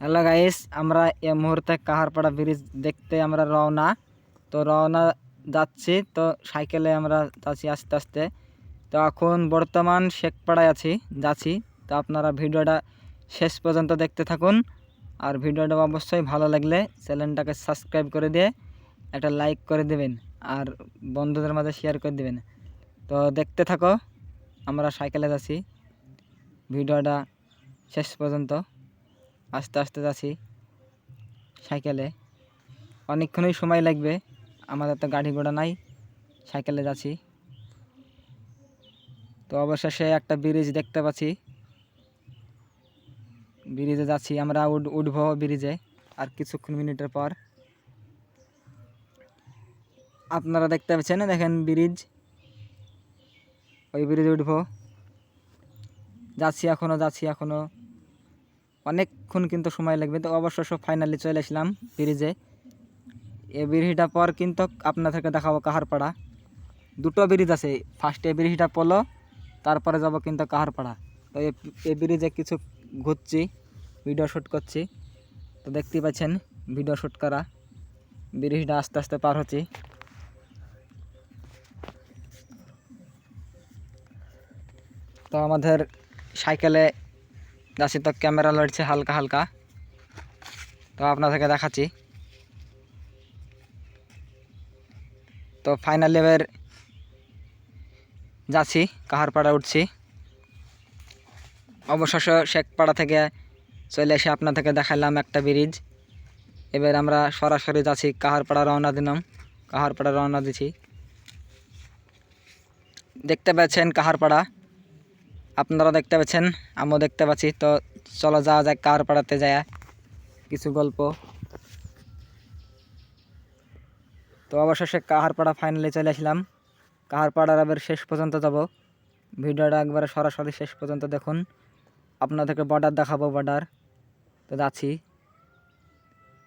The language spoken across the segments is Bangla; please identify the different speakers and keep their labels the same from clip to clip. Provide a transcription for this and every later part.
Speaker 1: হ্যালো গাইস আমরা এ মুহূর্তে কাহারপাড়া ব্রিজ দেখতে আমরা রওনা। তো রওনা যাচ্ছি, তো সাইকেলে আমরা যাচ্ছি আস্তে আস্তে। তো এখন বর্তমান শেখপাড়ায় আছি, যাচ্ছি। তো আপনারা ভিডিওটা শেষ পর্যন্ত দেখতে থাকুন। আর ভিডিওটা অবশ্যই ভালো লাগলে চ্যানেলটাকে সাবস্ক্রাইব করে দিয়ে একটা লাইক করে দেবেন আর বন্ধুদের মাঝে শেয়ার করে দেবেন। তো দেখতে থাকো, আমরা সাইকেলে যাচ্ছি। ভিডিওটা শেষ পর্যন্ত আস্তে আস্তে যাচ্ছি সাইকেলে। অনেকক্ষণই সময় লাগবে আমাদের তো গাড়ি ঘোড়া নাই, সাইকেলে যাচ্ছি। তো অবশেষে একটা ব্রিজ দেখতে পাচ্ছি। ব্রিজে যাচ্ছি আমরা, উঠ উঠবো ব্রিজে আর কিছুক্ষণ মিনিটের পর। আপনারা দেখতে পাচ্ছেন, দেখেন ব্রিজ ওই ব্রিজে উঠবো। যাচ্ছি এখনও যাচ্ছি এখনও অনেকক্ষণ কিন্তু সময় লাগবে। তো অবশ্য ফাইনালি চলে আসলাম ব্রিজে এ ব্রিজটা পর কিন্তু আপনাদেরকে দেখাবো কাহারপাড়া। দুটো ব্রিজ আছে। ফার্স্টে ব্রিজটা পলো তারপরে যাব কিন্তু কাহারপাড়া। তো এই ব্রিজে কিছু ঘুরছি ভিডিও শ্যুট করছি। তো দেখতেই পাচ্ছেন ভিডিও শ্যুট করা। ব্রিজটা আস্তে আস্তে পার হচ্ছি। তো আমাদের সাইকেলে যাচ্ছি তো, ক্যামেরা লড়ছে হালকা হালকা। তো আপনাদেরকে দেখাচ্ছি। তো ফাইনালি এবার যাচ্ছি, কাহারপাড়া উঠছি। অবশেষে শেখপাড়া থেকে চলে এসে আপনাদেরকে দেখালাম একটা ব্রিজ এবার আমরা সরাসরি যাচ্ছি কাহারপাড়া রওনা দিলাম, কাহারপাড়া রওনা দিছি। দেখতে পাচ্ছেন কাহারপাড়া। আপনারা দেখতে পাচ্ছেন, আমিও দেখতে পাচ্ছি। তো চলো যাওয়া যাক কাহারপাড়াতে যায়। কিছু গল্প। তো অবশেষে কাহারপাড়া ফাইনালি চলে আসলাম। কাহারপাড়ার আবার শেষ পর্যন্ত যাব। ভিডিওটা একবারে সরাসরি শেষ পর্যন্ত দেখুন। আপনাদেরকে বর্ডার দেখাবো বর্ডার তো যাচ্ছি।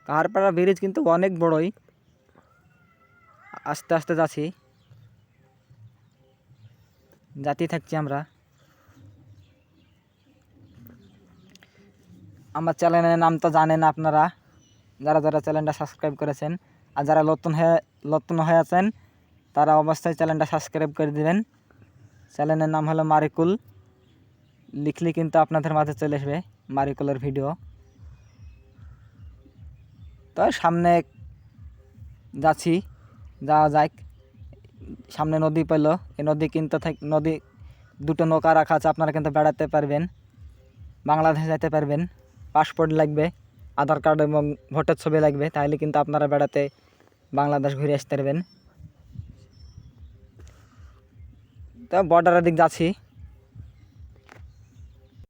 Speaker 1: কাহারপাড়া ব্রিজ কিন্তু অনেক বড়ই। আস্তে আস্তে যাচ্ছি। যাতেই থাকছি আমরা। আমার চ্যানেলের নাম তো জানেন আপনারা, যারা যারা চ্যানেলটা সাবস্ক্রাইব করেছেন আর যারা নতুন হয়ে নতুন হয়ে আছেন, তারা অবশ্যই চ্যানেলটা সাবস্ক্রাইব করে দেবেন। চ্যানেলের নাম হলো মারিকুল। লিখলে কিন্তু আপনাদের মাঝে চলে আসবে মারিকুলের ভিডিও তো সামনে যাচ্ছি, যাওয়া যাক। সামনে নদী পেল এই নদী কিন্তু নদী দুটো নৌকা রাখা আছে, আপনারা কিন্তু বেড়াতে পারবেন, বাংলাদেশ যেতে পারবেন। পাসপোর্ট লাগবে, আধার কার্ড এবং ভোটের ছবি লাগবে, তাহলে কিন্তু আপনারা বেড়াতে বাংলাদেশ ঘুরে আসতে পারবেন। তো বর্ডারের দিক যাচ্ছি।